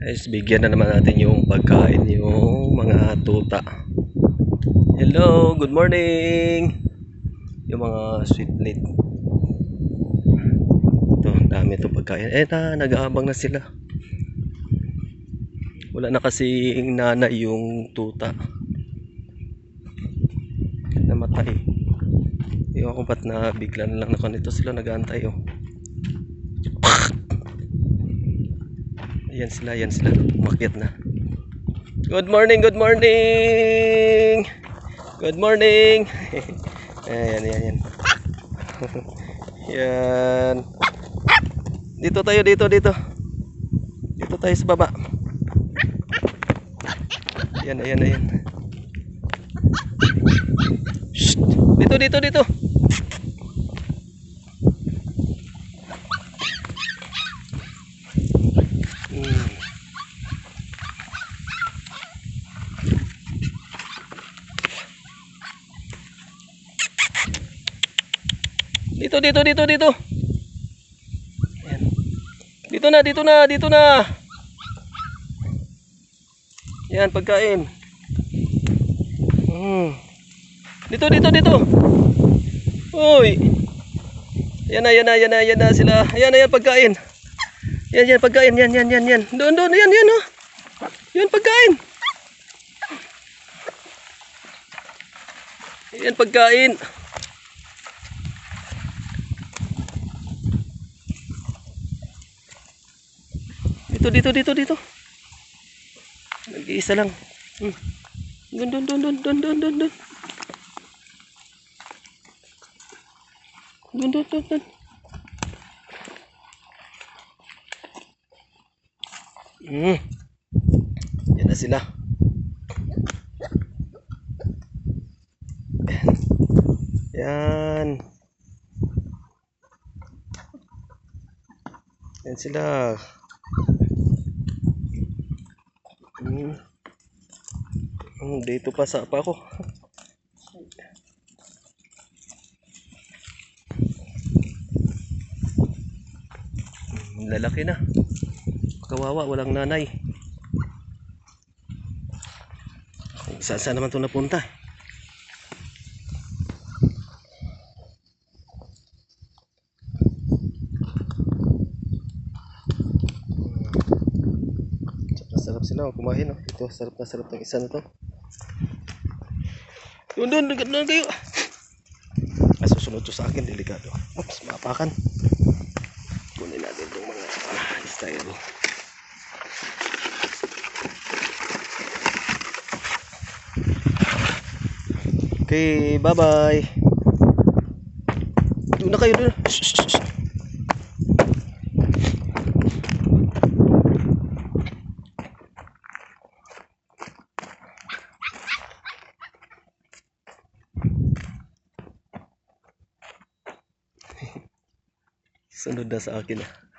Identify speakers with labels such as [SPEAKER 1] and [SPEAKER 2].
[SPEAKER 1] Guys, bigyan na naman natin yung pagkain yung mga tuta. Hello, good morning. Yung mga sweetlet. Ito, dami ito pagkain. Eh na, nag-aabang na sila. Wala na kasi nanay yung tuta. Namatay. Ewan ko ba't na bigla na lang na ito sila nag-aantay oh. Ayan sila, ayan sila. Umakyat na. Good morning, good morning! Good morning! ayan, ayan, ayan. yan. Dito tayo, dito, dito. Dito tayo sa baba. Ayan, ayan, ayan. Shh! Dito, dito, dito. Dito, dito, dito, dito. Ayan. Dito na, dito na, dito na. Yan, pagkain. Hmm. Dito, dito, dito. Uy. Yan na, yan na, yan na, yan na sila. Ayan na, yan, pagkain. Yan, yan, pagkain. Yan, yan, yan, yan. Doon, doon, yan, yan, oh. Yan, pagkain. Yan, pagkain. Dito, dito, dito, dito. Nag-iisa lang. Hmm. Doon, doon, doon, doon, doon, doon, doon, doon. Doon, doon, doon, doon. Hmm. Yan na sila. Yan. Yan sila. Hmm. Hmm, dito pa sa pa ako. Hmm, lalaki na. Kawawa, walang nanay. Saan saan naman ito napunta? Sarap sila oh, kumain oh. Ito, sarap na sarap ng isa na to. Doon, doon, doon, kayo. Ah, susunod to sa akin, delikado. Oops, mapakan. Kunin natin itong mga style. Okay, bye-bye. Doon na kayo, doon. Shh, shh, shh. Sunod na sa akin ah.